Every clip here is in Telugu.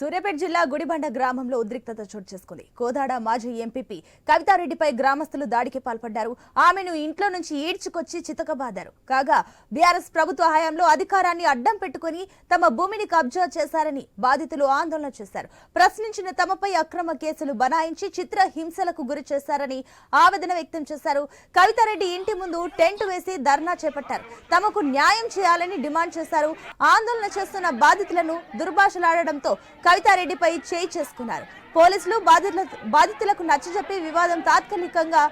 సూర్యాపేట జిల్లా గుడిబండ గ్రామంలో ఉద్రిక్తత చోటు చేసుకుంది. కోదాడ మాజీ ఎంపీపీ కవితారెడ్డిపై గ్రామస్తులు దాడికి పాల్పడ్డారు. ఆమెను ఇంట్లో నుంచి ఈడ్చుకొచ్చి చితకబాదారు. కాగా బీఆర్ఎస్ ప్రభుత్వ హయాంలో అధికారాన్ని అడ్డం పెట్టుకుని తమ భూమిని కబ్జా చేశారని బాధితులు ఆందోళన చేశారు. ప్రశ్నించిన తమపై అక్రమ కేసులు బనాయించి చిత్ర హింసలకు గురి చేశారని ఆవేదన వ్యక్తం చేశారు. కవితారెడ్డి ఇంటి ముందు టెంట్ వేసి ధర్నా చేపట్టారు. తమకు న్యాయం చేయాలని డిమాండ్ చేశారు. ఆందోళన చేస్తున్న బాధితులను దుర్భాషలాడడంతో కవితారెడ్డిపై చేయి చేసుకున్నారు పోలీసులు బాధితుల బాధితులకు నచ్చజెప్పి వివాదం తాత్కాలికంగా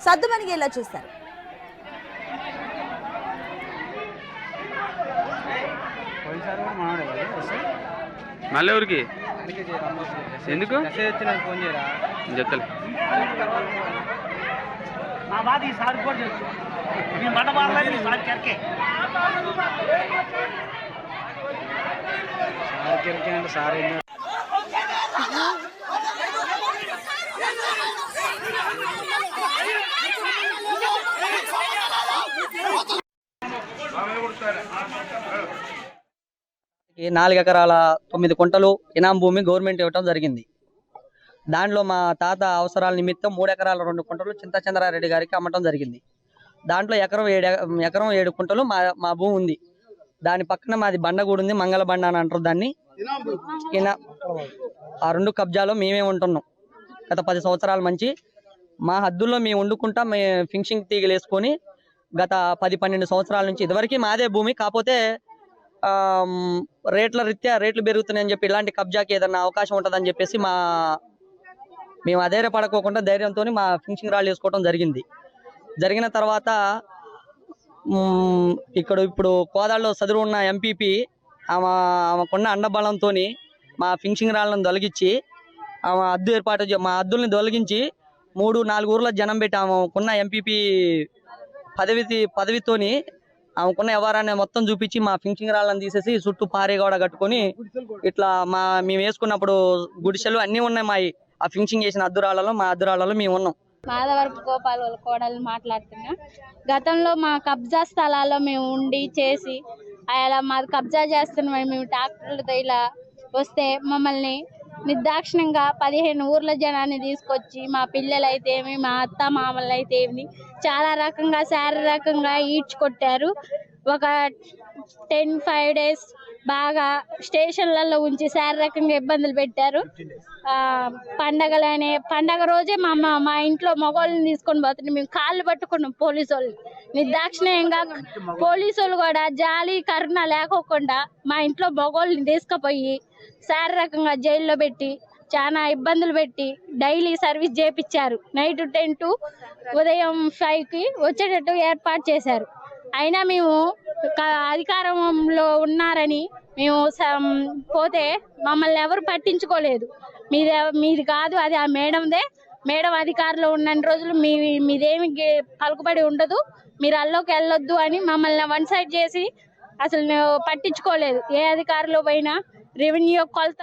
సద్దుమణిగేలా చేశారు? మళ్ళీ ఎవరికి. ఎందుకు? చెప్తాలే నా బాధ ఈసారి కూడా తెలుసు మీ మన బాధ ఈసారి కరికే సార్ సార్ ఈ నాలుగు ఎకరాల తొమ్మిది కుంటలు ఇనాం భూమి గవర్నమెంట్ ఇవ్వటం జరిగింది. దాంట్లో మా తాత అవసరాల నిమిత్తం మూడు ఎకరాల రెండు కుంటలు చింతచంద్రారెడ్డి గారికి అమ్మటం జరిగింది. దాంట్లో ఎకరం ఏడు ఎకరం ఏడు కుంటలు మా మా భూమి ఉంది. దాని పక్కన మాది బండ కూడా ఉంది మంగళ బండ అని అంటారు దాన్ని. ఆ రెండు కబ్జాలో మేమే ఉంటున్నాం. గత పది సంవత్సరాల మంచి మా హద్దుల్లో మేము వండుకుంటా మే ఫింక్షింగ్ తీగలు వేసుకొని గత పది పన్నెండు సంవత్సరాల నుంచి ఇదివరకు మాదే భూమి. కాకపోతే రేట్ల రీత్యా రేట్లు పెరుగుతున్నాయని చెప్పి ఇలాంటి కబ్జాకి ఏదన్నా అవకాశం ఉంటుందని చెప్పేసి మా మేము అధైర్యపడకోకుండా ధైర్యంతో మా ఫినిషింగ్ రాళ్ళు వేసుకోవడం జరిగింది. జరిగిన తర్వాత ఇక్కడ ఇప్పుడు కోదాడలో చదువు ఉన్న ఎంపీపీ ఆమె ఆమెకున్న అండబలంతో మా ఫిన్షింగ్ రాళ్ళను తొలగించి ఆమె అద్దు ఏర్పాటు మా అద్దుల్ని తొలగించి మూడు నాలుగు ఊర్ల జనం పెట్టి ఆమెకున్న ఎంపీపీ పదవి పదవితోని ఆమెకున్న వ్యవహారాన్ని మొత్తం చూపించి మా ఫిన్షింగ్ రాళ్ళని తీసేసి చుట్టూ పారే గోడ కట్టుకొని ఇట్లా మా మేము వేసుకున్నప్పుడు గుడిసెలు అన్నీ ఉన్నాయి మా ఆ ఫిన్షింగ్ చేసిన అద్దురాళ్ళలో మా అద్దురాళ్ళలో మేము ఉన్నాం. మాధవరపు గోపాల్ వాళ్ళ కోడలు మాట్లాడుతున్నా. గతంలో మా కబ్జా స్థలాల్లో మేము ఉండి చేసి అలా మాది కబ్జా చేస్తున్నామని మేము ట్రాక్టర్లతో ఇలా వస్తే మమ్మల్ని నిర్దాక్షిణంగా పదిహేను ఊర్ల జనాన్ని తీసుకొచ్చి మా పిల్లలు అయితేమి మా అత్త మామలు అయితే ఏమి చాలా రకంగా శారీరకంగా ఈడ్చుకొట్టారు. ఒక టెన్ ఫైవ్ డేస్ బాగా స్టేషన్లలో ఉంచి శారీరకంగా ఇబ్బందులు పెట్టారు. ఆ, పండగలనే పండగ రోజే మా అమ్మ మా ఇంట్లో మగవాళ్ళని తీసుకొని పోతుంటే మేము కాళ్ళు పట్టుకున్నాం పోలీసు వాళ్ళు. నిర్దాక్షిణ్యంగా పోలీసు వాళ్ళు కూడా జాలి కరుణ లేకోకుండా మా ఇంట్లో మగవాళ్ళని తీసుకుపోయి శారీరకంగా జైల్లో పెట్టి చాలా ఇబ్బందులు పెట్టి డైలీ సర్వీస్ చేపించారు నైట్ టెన్ టు ఉదయం ఫైవ్కి వచ్చేటట్టు ఏర్పాటు చేశారు. అయినా మేము అధికారంలో ఉన్నారని మేము పోతే మమ్మల్ని ఎవరు పట్టించుకోలేదు. మీది మీది కాదు అది ఆ మేడందే. మేడం అధికారంలో ఉన్న రోజులు మీ మీదేమి పలుకుబడి ఉండదు. మీరు అల్లోకి వెళ్ళొద్దు అని మమ్మల్ని వన్ సైడ్ చేసి అసలు పట్టించుకోలేదు. ఏ అధికారులు పోయినా రెవెన్యూ కొలత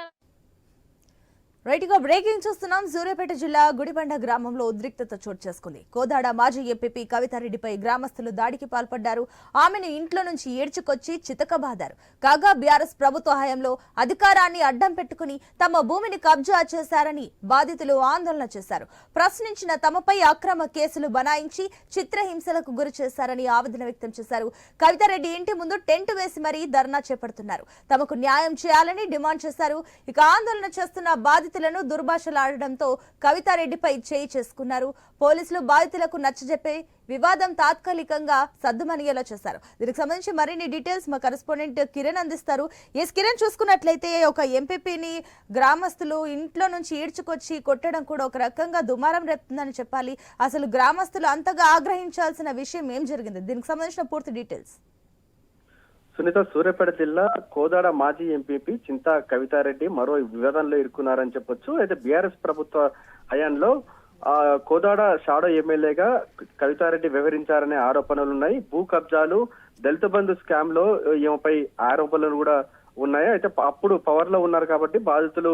రైట్ బ్రేకింగ్ చూస్తున్నాం. సూర్యాపేట జిల్లా గుడిబండ గ్రామంలో ఉద్రిక్తత చోటు చేసుకుంది. కోదాడ మాజీ ఎంపీపీ కవితారెడ్డిపై గ్రామస్తులు దాడికి పాల్పడ్డారు. ఆమెను ఇంట్లో నుంచి ఏడ్చుకొచ్చి చితకబాదారు కాగా బీఆర్ఎస్ ప్రభుత్వ హయాంలో అధికారాన్ని అడ్డం పెట్టుకుని తమ భూమిని కబ్జా చేశారని బాధితులు ఆందోళన చేశారు. ప్రశ్నించిన తమపై అక్రమ కేసులు బనాయించి చిత్రహింసలకు గురి చేశారని ఆవేదన వ్యక్తం చేశారు. కవితారెడ్డి ఇంటి ముందు టెంట్ వేసి మరీ ధర్నా చేపడుతున్నారు. తమకు న్యాయం చేయాలని డిమాండ్ చేశారు. ఇక ఆందోళన చేస్తున్న బాధితులను దుర్భాషలాడడంతో కవితారెడ్డిపై చేయి చేసుకున్నారు. పోలీసులు బాధితులకు నచ్చజెప్పి వివాదం తాత్కాలికంగా సద్దుమణిగేలా చేశారు. దీనికి సంబంధించి మరిన్ని డీటెయిల్స్ మా కరెస్పాండెంట్ కిరణ్ అందిస్తారు. ఎస్ కిరణ్ చూసుకున్నట్లయితే ఒక ఎంపీపీని గ్రామస్తులు ఇంట్లో నుంచి ఈడ్చుకొచ్చి కొట్టడం కూడా ఒక రకంగా దుమారం రేపుతుందని చెప్పాలి. అసలు గ్రామస్తులు అంతగా ఆగ్రహించాల్సిన విషయం ఏం జరిగింది? దీనికి సంబంధించిన పూర్తి డీటెయిల్స్. సునీత సూర్యాపేట జిల్లా కోదాడ మాజీ ఎంపీపీ చింతా కవితారెడ్డి మరో వివాదంలో ఇరుక్కున్నారని చెప్పొచ్చు. అయితే బీఆర్ఎస్ ప్రభుత్వ హయాంలో ఆ కోదాడ షాడో ఎమ్మెల్యేగా కవితారెడ్డి వ్యవహరించారనే ఆరోపణలు ఉన్నాయి భూ కబ్జాలు దళిత బంధు స్కామ్లో ఈమెపై ఆరోపణలు కూడా ఉన్నాయి. అయితే అప్పుడు పవర్లో ఉన్నారు కాబట్టి బాధితులు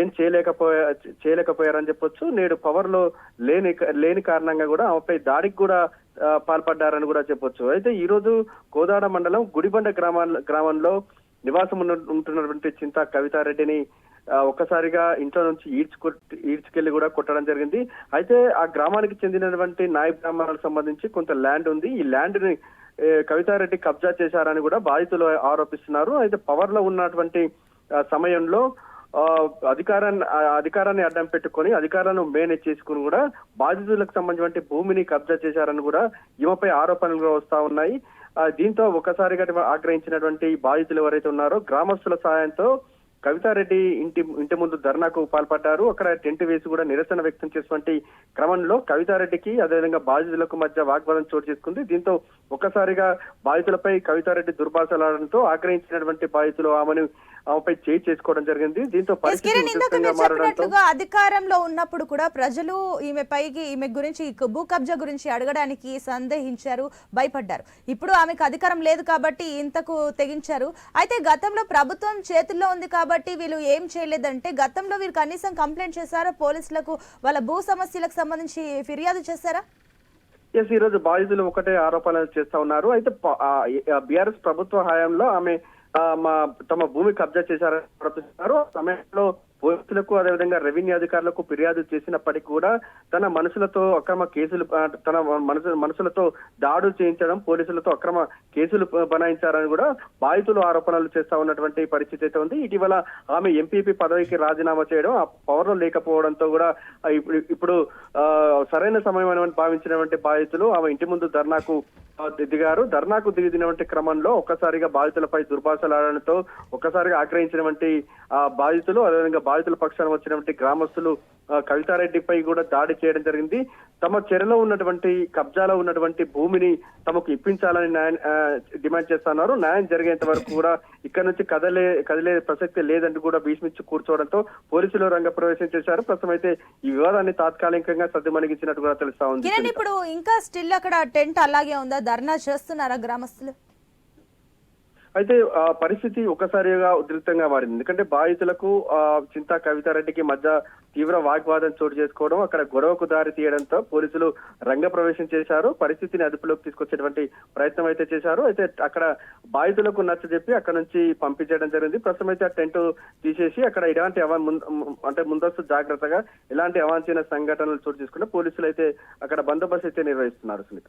ఏం చేయలేకపోయా చేయలేకపోయారని చెప్పొచ్చు. నేడు పవర్లో లేని లేని కారణంగా కూడా ఆమెపై దాడికి కూడా పాల్పడ్డారని కూడా చెప్పొచ్చు. అయితే ఈ రోజు కోదాడ మండలం గుడిబండ గ్రామాల గ్రామంలో నివాసం ఉన్న- ఉంటున్నటువంటి చింత కవితారెడ్డిని ఒక్కసారిగా ఇంట్లో నుంచి ఈడ్చుకు ఈడ్చుకెళ్ళి కూడా కొట్టడం జరిగింది. అయితే ఆ గ్రామానికి చెందినటువంటి నాయ గ్రామాలకు సంబంధించి కొంత ల్యాండ్ ఉంది. ఈ ల్యాండ్ని కవితారెడ్డి కబ్జా చేశారని కూడా బాధితులు ఆరోపిస్తున్నారు. అయితే పవర్లో ఉన్నటువంటి సమయంలో అధికారాన్ని అధికారాన్ని అడ్డం పెట్టుకొని అధికారాలను మేనేజ్ చేసుకుని కూడా బాధితులకు సంబంధించిన భూమిని కబ్జా చేశారని కూడా ఈమెపై ఆరోపణలు కూడా వస్తా ఉన్నాయి. దీంతో ఒకసారిగా ఆగ్రహించినటువంటి బాధితులు ఎవరైతే ఉన్నారో గ్రామస్తుల సహాయంతో కవితారెడ్డి ఇంటి ఇంటి ముందు ధర్నాకు పాల్పడ్డారు. అక్కడ టెంట్ వేసి కూడా నిరసన వ్యక్తం చేసినటువంటి క్రమంలో కవితారెడ్డికి అదేవిధంగా బాధితులకు మధ్య వాగ్వాదం చోటు చేసుకుంది. దీంతో ఒక్కసారిగా బాధితులపై కవితారెడ్డి దుర్భాషలాడడంతో ఆగ్రహించినటువంటి బాధితులు ఆమెను ఆమెపై చేయి చేసుకోవడం జరిగింది. దీంతో చెప్పినట్లుగా అధికారంలో ఉన్నప్పుడు కూడా ప్రజలు ఈమె పైకి ఈమె గురించి భూ కబ్జా గురించి అడగడానికి సందేహించారు భయపడ్డారు. ఇప్పుడు ఆమెకు అధికారం లేదు కాబట్టి ఇంతకు తెగించారు. అయితే గతంలో ప్రభుత్వం చేతుల్లో ఉంది కాబట్టి వీళ్ళు ఏం చేయలేదంటే గతంలో వీరు కనీసం కంప్లైంట్ చేశారా? పోలీసులకు వాళ్ళ భూ సమస్యలకు సంబంధించి ఫిర్యాదు చేశారా? ఎస్ ఈ రోజు బాధితులు ఒకటే ఆరోపణలు చేస్తా ఉన్నారు. అయితే బీఆర్ఎస్ ప్రభుత్వ హయాంలో ఆమె మా తమ భూమి కబ్జా చేశారని ఆ సమయంలో పోలీసులకు అదేవిధంగా రెవెన్యూ అధికారులకు ఫిర్యాదు చేసినప్పటికీ కూడా తన మనసులతో అక్రమ కేసులు తన మనసు మనసులతో దాడులు చేయించడం పోలీసులతో అక్రమ కేసులు బనాయించారని కూడా బాధితులు ఆరోపణలు చేస్తా ఉన్నటువంటి పరిస్థితి అయితే ఉంది. ఇటీవల ఆమె ఎంపీపీ పదవికి రాజీనామా చేయడం ఆ పవర్లు లేకపోవడంతో కూడా ఇప్పుడు ఆ, సరైన సమయం అని భావించినటువంటి బాధితులు ఆమె ఇంటి ముందు ధర్నాకు దిగారు ధర్నాకు దిగినటువంటి క్రమంలో ఒక్కసారిగా బాధితులపై దుర్భాషలాడడంతో ఒక్కసారిగా ఆక్రయించినటువంటి ఆ బాధితులు అదేవిధంగా బాధితుల పక్షాన వచ్చినటువంటి గ్రామస్తులు కవితారెడ్డిపై కూడా దాడి చేయడం జరిగింది. తమ చెరలో ఉన్నటువంటి కబ్జాలో ఉన్నటువంటి భూమిని తమకు ఇప్పించాలని న్యాయం డిమాండ్ చేస్తున్నారు. న్యాయం జరిగేంత వరకు కూడా ఇక్కడ నుంచి కదలే కదిలే ప్రసక్తి లేదంటూ కూడా భీష్మించి కూర్చోవడంతో పోలీసులు రంగ ప్రవేశం చేశారు. ప్రస్తుతం అయితే ఈ వివాదాన్ని తాత్కాలికంగా సద్దుమణిగించినట్టు కూడా తెలుస్తా ఉంది. ఇప్పుడు ఇంకా స్టిల్ అక్కడ టెంట్ అలాగే ఉందా? ధర్నా చేస్తున్నారా గ్రామస్తులు? అయితే ఆ పరిస్థితి ఒకసారిగా ఉద్రిక్తంగా మారింది. ఎందుకంటే బాధితులకు ఆ చింతా కవితారెడ్డికి మధ్య తీవ్ర వాగ్వాదం చోటు చేసుకోవడం అక్కడ గొడవకు దారి తీయడంతో పోలీసులు రంగ ప్రవేశం చేశారు. పరిస్థితిని అదుపులోకి తీసుకొచ్చేటువంటి ప్రయత్నం అయితే చేశారు. అయితే అక్కడ బాధితులకు నచ్చజెప్పి అక్కడ నుంచి పంపించడం జరిగింది. ప్రస్తుతం అయితే ఆ టెంట్ తీసేసి అక్కడ ఎలాంటి అవా అంటే ముందస్తు జాగ్రత్తగా ఎలాంటి అవాంఛనీయ సంఘటనలు చోటు చేసుకుంటే పోలీసులు అయితే అక్కడ బందోబస్తు అయితే నిర్వహిస్తున్నారు సునీత.